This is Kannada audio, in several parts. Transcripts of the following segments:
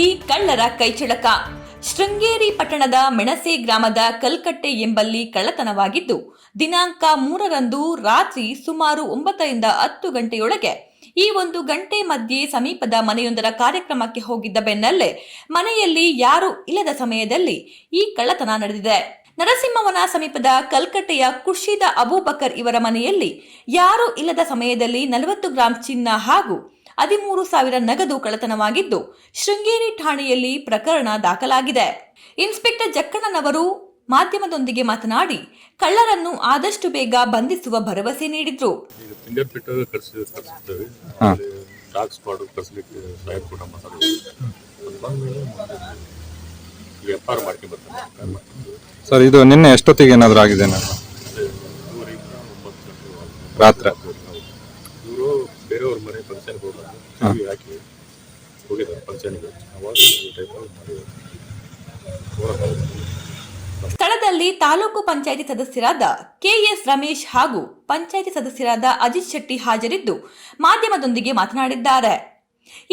ಮನೆಯಲ್ಲಿ ಕಳ್ಳರ ಕೈಚಳಕ. ಶೃಂಗೇರಿ ಪಟ್ಟಣದ ಮೆಣಸೆ ಗ್ರಾಮದ ಕಲ್ಕಟ್ಟೆ ಎಂಬಲ್ಲಿ ಕಳ್ಳತನವಾಗಿದ್ದು, ದಿನಾಂಕ ಮೂರರಂದು ರಾತ್ರಿ ಸುಮಾರು ಒಂಬತ್ತರಿಂದ ಹತ್ತು ಗಂಟೆಯೊಳಗೆ ಈ ಒಂದು ಗಂಟೆ ಮಧ್ಯೆ ಸಮೀಪದ ಮನೆಯೊಂದರ ಕಾರ್ಯಕ್ರಮಕ್ಕೆ ಹೋಗಿದ್ದ ಬೆನ್ನಲ್ಲೇ ಮನೆಯಲ್ಲಿ ಯಾರೂ ಇಲ್ಲದ ಸಮಯದಲ್ಲಿ ಈ ಕಳ್ಳತನ ನಡೆದಿದೆ. ನರಸಿಂಹವನ ಸಮೀಪದ ಕಲ್ಕಟ್ಟೆಯ ಖುರ್ಷಿದ ಅಬೂಬಕರ್ ಇವರ ಮನೆಯಲ್ಲಿ ಯಾರೂ ಇಲ್ಲದ ಸಮಯದಲ್ಲಿ ನಲವತ್ತು ಗ್ರಾಂ ಚಿನ್ನ ಹಾಗೂ ಹದಿಮೂರು ಸಾವಿರ ನಗದು ಕಳತನವಾಗಿದ್ದು ಶೃಂಗೇರಿ ಠಾಣೆಯಲ್ಲಿ ಪ್ರಕರಣ ದಾಖಲಾಗಿದೆ. ಇನ್ಸ್ಪೆಕ್ಟರ್ ಜಕ್ಕಣ್ಣನವರು ಮಾಧ್ಯಮದೊಂದಿಗೆ ಮಾತನಾಡಿ ಕಳ್ಳರನ್ನು ಆದಷ್ಟು ಬೇಗ ಬಂಧಿಸುವ ಭರವಸೆ ನೀಡಿದ್ರು. ಸರ್ ಇದು ನಿನ್ನೆ ಎಷ್ಟೊತ್ತಿಗೆ ಏನಾದರೂ ಆಗಿದೆ ರಾತ್ರಿ. ಇವರು ಬೇರೆಯವ್ರ ಮನೆ ಟಿವಿ ಹಾಕಿ ಹೋಗಿದ್ದಾರೆ ಫಂಕ್ಷನ್ಗೆ ಅವಾಗ ಈ ಟೈಪ್ ಮಾಡಿದ್ದಾರೆ ಸ್ಥಳದಲ್ಲಿ ತಾಲೂಕು ಪಂಚಾಯಿತಿ ಸದಸ್ಯರಾದ ಕೆಎಸ್ ರಮೇಶ್ ಹಾಗೂ ಪಂಚಾಯಿತಿ ಸದಸ್ಯರಾದ ಅಜಿತ್ ಶೆಟ್ಟಿ ಹಾಜರಿದ್ದು ಮಾಧ್ಯಮದೊಂದಿಗೆ ಮಾತನಾಡಿದ್ದಾರೆ.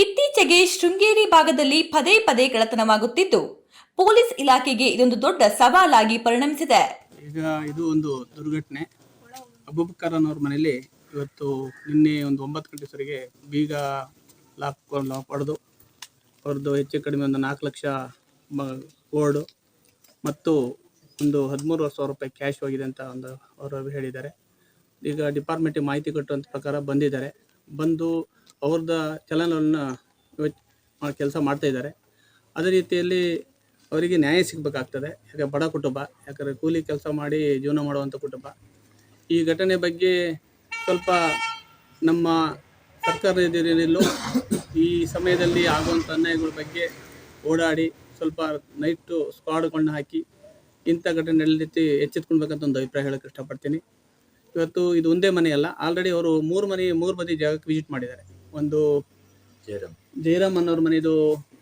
ಇತ್ತೀಚೆಗೆ ಶೃಂಗೇರಿ ಭಾಗದಲ್ಲಿ ಪದೇ ಪದೇ ಕಳತನವಾಗುತ್ತಿದ್ದು ಪೊಲೀಸ್ ಇಲಾಖೆಗೆ ಇದೊಂದು ದೊಡ್ಡ ಸವಾಲಾಗಿ ಪರಿಣಮಿಸಿದೆ. ಈಗ ಇದು ಒಂದು ದುರ್ಘಟನೆ. ಅಬೂಬಕರ್ ಅವರ ಮನೆಯಲ್ಲಿ ಇವತ್ತು ನಿನ್ನೆ ಒಂದು ಒಂಬತ್ತು ಗಂಟೆ ಸರಿಗೆ ಬೀಗ ಲಾಕ್ ಪಡೆದು, ಅವ್ರದ್ದು ಹೆಚ್ಚು ಕಡಿಮೆ ಒಂದು ನಾಲ್ಕು ಲಕ್ಷ ಗೋಲ್ಡು ಮತ್ತು ಒಂದು ಹದಿಮೂರು ಸಾವಿರ ರೂಪಾಯಿ ಕ್ಯಾಶ್ ಹೋಗಿದೆ ಅಂತ ಒಂದು ಅವರು ಹೇಳಿದ್ದಾರೆ. ಈಗ ಡಿಪಾರ್ಟ್ಮೆಂಟಿಗೆ ಮಾಹಿತಿ ಕೊಟ್ಟಂಥ ಪ್ರಕಾರ ಬಂದಿದ್ದಾರೆ. ಬಂದು ಅವ್ರದ್ದ ಚಲನವನ್ನು ಕೆಲಸ ಮಾಡ್ತಾಯಿದ್ದಾರೆ ಅದೇ ರೀತಿಯಲ್ಲಿ ಅವರಿಗೆ ನ್ಯಾಯ ಸಿಗಬೇಕಾಗ್ತದೆ. ಯಾಕೆ ಬಡ ಕುಟುಂಬ, ಯಾಕಂದರೆ ಕೂಲಿ ಕೆಲಸ ಮಾಡಿ ಜೀವನ ಮಾಡುವಂಥ ಕುಟುಂಬ. ಈ ಘಟನೆ ಬಗ್ಗೆ ಸ್ವಲ್ಪ ನಮ್ಮ ಸರ್ಕಾರದಲ್ಲೂ ಈ ಸಮಯದಲ್ಲಿ ಆಗುವಂಥ ಅನ್ಯಾಯಗಳ ಬಗ್ಗೆ ಓಡಾಡಿ ಸ್ವಲ್ಪ ನೈಟು ಸ್ಕ್ವಾಡ್ಗಳನ್ನ ಹಾಕಿ ಇಂಥ ಘಟನೆ ನಡೆದಿತ್ತು ಎಚ್ಚೆತ್ಕೊಳ್ಬೇಕಂತ ಒಂದು ಅಭಿಪ್ರಾಯ ಹೇಳಕ್ಕೆ ಇಷ್ಟಪಡ್ತೀನಿ. ಇವತ್ತು ಇದು ಒಂದೇ ಮನೆಯಲ್ಲ ಆಲ್ರೆಡಿ ಅವರು ಮೂರು ಮನೆ ಮೂರು ಬದಿ ಜಾಗಕ್ಕೆ ವಿಸಿಟ್ ಮಾಡಿದ್ದಾರೆ. ಒಂದು ಜಯರಾಮ್. ಅನ್ನೋರ ಮನೆಯದು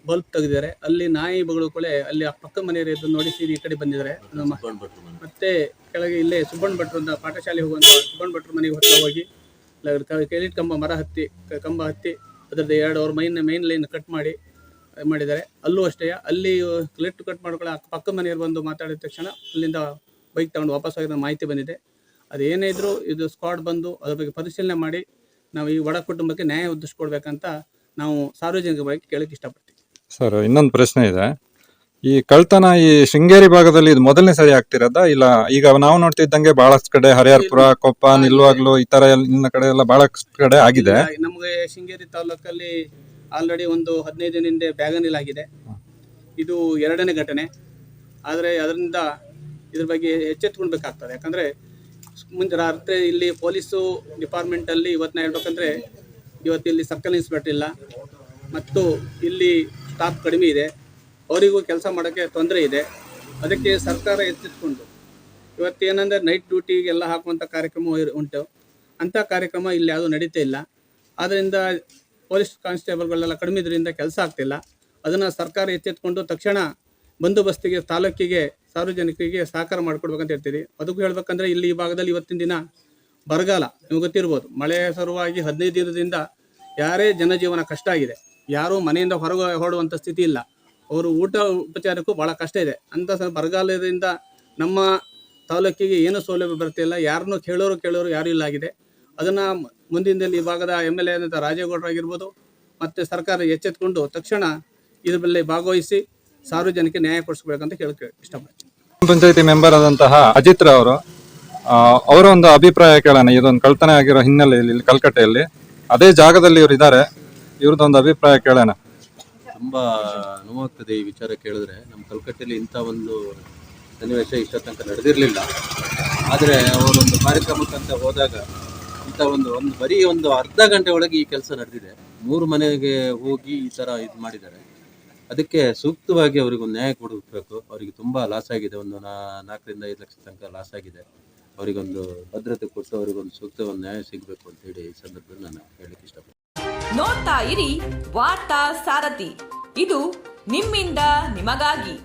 ಬಲ್ಬ್ ತೆಗೆದಿದ್ದಾರೆ. ಅಲ್ಲಿ ನಾಯಿ ಬಗಳುಕೊಳೆ ಅಲ್ಲಿ ಆ ಪಕ್ಕ ಮನೆಯವರು ಎದ್ದು ನೋಡಿ ಸೀದಿ ಈ ಕಡೆ ಬಂದಿದ್ದಾರೆ. ಮತ್ತೆ ಕೆಳಗೆ ಇಲ್ಲೇ ಸುಬ್ಬಣ್ಣ ಭಟ್ರು ಅಂತ ಪಾಠಶಾಲೆ ಹೋಗುವಂತ ಸುಬ್ಬಣ್ಣ ಭಟ್ರ ಮನೆಗೆ ಹೊತ್ತ ಹೋಗಿ ಕೆಲಿಟ್ ಕಂಬ, ಮರ ಹತ್ತಿ ಕಂಬ ಹತ್ತಿ, ಅದರದ್ದು ಎರಡು ಅವ್ರ ಮೈನ್ ಮೈನ್ ಲೈನ್ ಕಟ್ ಮಾಡಿ ಮಾಡಿದ್ದಾರೆ. ಅಲ್ಲೂ ಅಷ್ಟೇ, ಅಲ್ಲಿ ಕ್ಲಿಟ್ ಕಟ್ ಮಾಡ್ಕೊಳ್ಳೋ ಪಕ್ಕ ಮನೆಯವರು ಬಂದು ಮಾತಾಡಿದ ತಕ್ಷಣ ಅಲ್ಲಿಂದ ಬೈಕ್ ತಗೊಂಡು ವಾಪಸ್ ಆಗಿರೋ ಮಾಹಿತಿ ಬಂದಿದೆ. ಅದೇನೇ ಇದ್ರೂ ಇದು ಸ್ಕ್ವಾಡ್ ಬಂದು ಅದ್ರ ಬಗ್ಗೆ ಪರಿಶೀಲನೆ ಮಾಡಿ, ನಾವು ಈ ಒಡ ಕುಟುಂಬಕ್ಕೆ ನ್ಯಾಯ ಒದಗಿಸ್ಕೊಡ್ಬೇಕಂತ ನಾವು ಸಾರ್ವಜನಿಕವಾಗಿ ಕೇಳಕ್ಕೆ ಇಷ್ಟಪಡ್ತೀವಿ. ಸರ್, ಇನ್ನೊಂದು ಪ್ರಶ್ನೆ ಇದೆ. ಈ ಕಳ್ತನ ಈ ಶೃಂಗೇರಿ ಭಾಗದಲ್ಲಿ ಇದು ಮೊದಲನೇ ಸರಿ ಆಗ್ತಿರೋದಾ? ಇಲ್ಲ ಈಗ ನಾವು ನೋಡ್ತಿದ್ದಂಗೆ ಬಹಳಷ್ಟು ಕಡೆ ಹರಿಹರಪುರ ಕೊಪ್ಪ ನಿಲ್ವಾಗ್ಲು ಈ ತರ ಎಲ್ಲ ಇನ್ನ ಕಡೆ ಎಲ್ಲ ಬಹಳಷ್ಟು ಕಡೆ ಆಗಿದೆ. ನಮಗೆ ಶೃಂಗೇರಿ ತಾಲೂಕಲ್ಲಿ ಆಲ್ರೆಡಿ ಒಂದು ಹದಿನೈದು ದಿನ ಹಿಂದೆ ಬ್ಯಾಗನಿಲ್ ಆಗಿದೆ ಇದು ಎರಡನೇ ಘಟನೆ. ಆದರೆ ಅದರಿಂದ ಇದ್ರ ಬಗ್ಗೆ ಎಚ್ಚೆತ್ಕೊಳ್ಬೇಕಾಗ್ತದೆ ಯಾಕಂದರೆ ಮುಂದೆ ರಾತ್ರಿ ಇಲ್ಲಿ ಪೊಲೀಸು ಡಿಪಾರ್ಟ್ಮೆಂಟಲ್ಲಿ ಇವತ್ತಿನ ಹೇಳ್ಬೇಕಂದ್ರೆ ಇವತ್ತು ಇಲ್ಲಿ ಸರ್ಕಲ್ ಇನ್ಸ್ಪೆಕ್ಟರ್ ಇಲ್ಲ. ಮತ್ತು ಇಲ್ಲಿ ಸ್ಟಾಫ್ ಕಡಿಮೆ ಇದೆ. ಅವರಿಗೂ ಕೆಲಸ ಮಾಡೋಕ್ಕೆ ತೊಂದರೆ ಇದೆ. ಅದಕ್ಕೆ ಸರ್ಕಾರ ಎತ್ತಿಟ್ಕೊಂಡು ಇವತ್ತೇನೆಂದರೆ ನೈಟ್ ಡ್ಯೂಟಿಗೆಲ್ಲ ಹಾಕುವಂಥ ಕಾರ್ಯಕ್ರಮ ಉಂಟು. ಅಂಥ ಕಾರ್ಯಕ್ರಮ ಇಲ್ಲಿ ಯಾವುದೂ ನಡೀತಾ ಇಲ್ಲ. ಆದ್ದರಿಂದ ಪೊಲೀಸ್ ಕಾನ್ಸ್ಟೇಬಲ್ಗಳೆಲ್ಲ ಕಡಿಮೆ ಇದರಿಂದ ಕೆಲಸ ಆಗ್ತಿಲ್ಲ. ಅದನ್ನು ಸರ್ಕಾರ ಎಚ್ಚೆತ್ಕೊಂಡು ತಕ್ಷಣ ಬಂದೋಬಸ್ತಿಗೆ, ತಾಲೂಕಿಗೆ ಸಾರ್ವಜನಿಕರಿಗೆ ಸಹಕಾರ ಮಾಡಿಕೊಡ್ಬೇಕಂತ ಹೇಳ್ತೀರಿ. ಅದಕ್ಕೂ ಹೇಳ್ಬೇಕಂದ್ರೆ ಇಲ್ಲಿ ಈ ಭಾಗದಲ್ಲಿ ಇವತ್ತಿನ ದಿನ ಬರಗಾಲ. ನಿಮ್ಗೆ ಗೊತ್ತಿರ್ಬೋದು. ಮಳೆ ಸಲುವಾಗಿ ಹದಿನೈದು ದಿನದಿಂದ ಯಾರೇ ಜನಜೀವನ ಕಷ್ಟ ಆಗಿದೆ. ಯಾರೂ ಮನೆಯಿಂದ ಹೊರಗೆ ಹೊರಡುವಂಥ ಸ್ಥಿತಿ ಇಲ್ಲ. ಅವರು ಊಟ ಉಪಚಾರಕ್ಕೂ ಭಾಳ ಕಷ್ಟ ಇದೆ. ಅಂತ ಬರಗಾಲದಿಂದ ನಮ್ಮ ತಾಲೂಕಿಗೆ ಏನು ಸೌಲಭ್ಯ ಬರ್ತಿಲ್ಲ ಯಾರನ್ನೂ ಕೇಳೋರು ಕೇಳೋರು ಯಾರೂ ಇಲ್ಲ ಆಗಿದೆ. ಅದನ್ನು ಮುಂದಿನ ಈ ಭಾಗದ ಎಂ ಎಲ್ ಎ ಆದಂಥ ರಾಜೇಗೌಡರಾಗಿರ್ಬೋದು ಮತ್ತು ಸರ್ಕಾರ ಎಚ್ಚೆತ್ಕೊಂಡು ತಕ್ಷಣ ಇದ್ರ ಮೇಲೆ ಭಾಗವಹಿಸಿ ಸಾರ್ವಜನಿಕ ನ್ಯಾಯ ಕೊಡಿಸ್ಬೇಕಂತ ಕೇಳಕ್ಕೆ ಇಷ್ಟಪಡ್ತೀನಿ. ಪಂಚಾಯತಿ ಮೆಂಬರ್ ಆದಂತಹ ಅಜಿತ್ ಅವರು ಅವರ ಒಂದು ಅಭಿಪ್ರಾಯ ಕೇಳೋಣ. ಇದೊಂದು ಕಳ್ತನ ಆಗಿರೋ ಹಿನ್ನೆಲೆಯಲ್ಲಿ, ಕಲ್ಕಟ್ಟೆಯಲ್ಲಿ. ಅದೇ ಜಾಗದಲ್ಲಿ ಇವರು ಇದ್ದಾರೆ ಇವ್ರದ್ದೊಂದು ಅಭಿಪ್ರಾಯ ಕೇಳೋಣ. ತುಂಬ ನೋವಾಗ್ತದೆ ಈ ವಿಚಾರ ಕೇಳಿದ್ರೆ. ನಮ್ಮ ಕಲ್ಕಟ್ಟೆಯಲ್ಲಿ ಇಂಥ ಒಂದು ಸನ್ನಿವೇಶ ಇಷ್ಟ ತನಕ ನಡೆದಿರಲಿಲ್ಲ. ಆದರೆ ಅವರೊಂದು ಕಾರ್ಯಕ್ರಮಕ್ಕಂತ ಹೋದಾಗ ಇಂಥ ಒಂದು ಒಂದು ಬರೀ ಒಂದು ಅರ್ಧ ಗಂಟೆ ಒಳಗೆ ಈ ಕೆಲಸ ನಡೆದಿದೆ. ಮೂರು ಮನೆಗೆ ಹೋಗಿ ಈ ಥರ ಇದು ಮಾಡಿದ್ದಾರೆ. ಅದಕ್ಕೆ ಸೂಕ್ತವಾಗಿ ಅವರಿಗೊಂದು ನ್ಯಾಯ ಕೊಡಬೇಕು. ಅವರಿಗೆ ತುಂಬ ಲಾಸ್ ಆಗಿದೆ. ಒಂದು ನಾಲ್ಕರಿಂದ ಐದು ಲಕ್ಷ ತನಕ ಲಾಸ್ ಆಗಿದೆ. ಅವರಿಗೊಂದು ಭದ್ರತೆ ಕೊಟ್ಟು ಅವರಿಗೊಂದು ಸೂಕ್ತ ಒಂದು ನ್ಯಾಯ ಸಿಗಬೇಕು ಅಂತೇಳಿ ಈ ಸಂದರ್ಭದಲ್ಲಿ ನಾನು ಹೇಳಲಿಕ್ಕೆ ಇಷ್ಟಪಡ್ತೀನಿ. ನೋಡ್ತಾ ಇರಿ ವಾರ್ತಾ ಸಾರಥಿ. ಇದು ನಿಮ್ಮಿಂದ ನಿಮಗಾಗಿ.